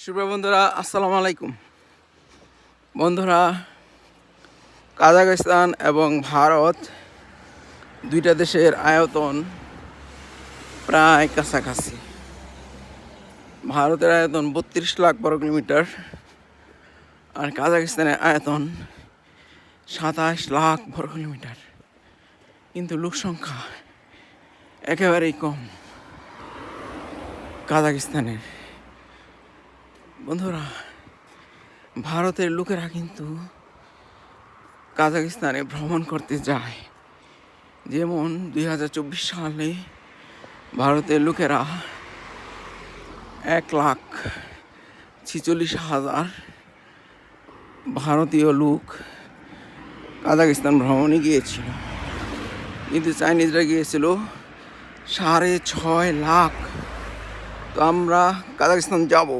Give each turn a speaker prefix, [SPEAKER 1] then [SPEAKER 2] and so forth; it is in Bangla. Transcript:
[SPEAKER 1] শুভ বন্ধুরা, আসসালামু আলাইকুম। বন্ধুরা কাজাখস্তান এবং ভারত দুইটা দেশের আয়তন প্রায় কাছাকাছি। ভারতের আয়তন বত্রিশ লাখ বর্গ কিলোমিটার আর কাজাখস্তানের আয়তন সাতাশ লাখ বর্গ কিলোমিটার। কিন্তু লোক সংখ্যা একেবারেই কম কাজাখস্তানের বন্ধুরা, ভারতের লোকেরা কিন্তু কাজাকিস্তানে ভ্রমণ করতে যায়। যেমন দুই হাজার চব্বিশ সালে ভারতের লোকেরা এক লাখ ছিচল্লিশ হাজার ভারতীয় লোক কাজাকিস্তান ভ্রমণে গিয়েছিল। কিন্তু চাইনিজরা গিয়েছিল সাড়ে ছয় লাখ। তো আমরা কাজাকিস্তান যাব।